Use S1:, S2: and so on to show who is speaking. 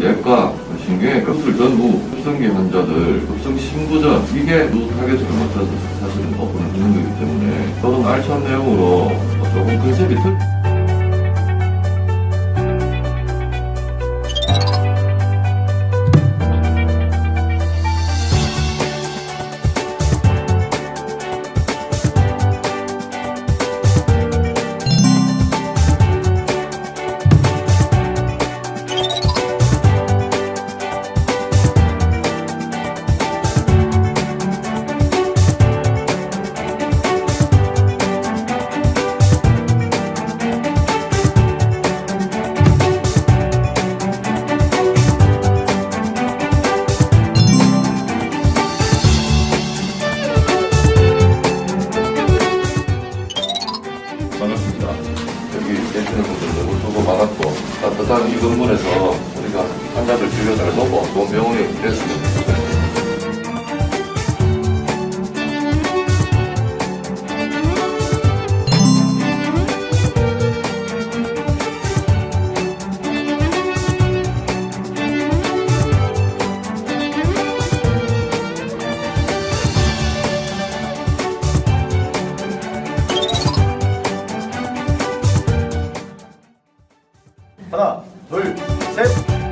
S1: 내과 신경외 급술전후 뭐 급성기 환자들 급성 신부전 이게 뭐 노하게 잘못해서 사실은 덮어는 있는 거기 때문에 조금 알찬 내용으로 조금 컨셉이 틀. 너무 수고 많았고 따뜻한 이 건물에서 우리가 환자들 진료 잘 됐으면 하나, 둘, 셋.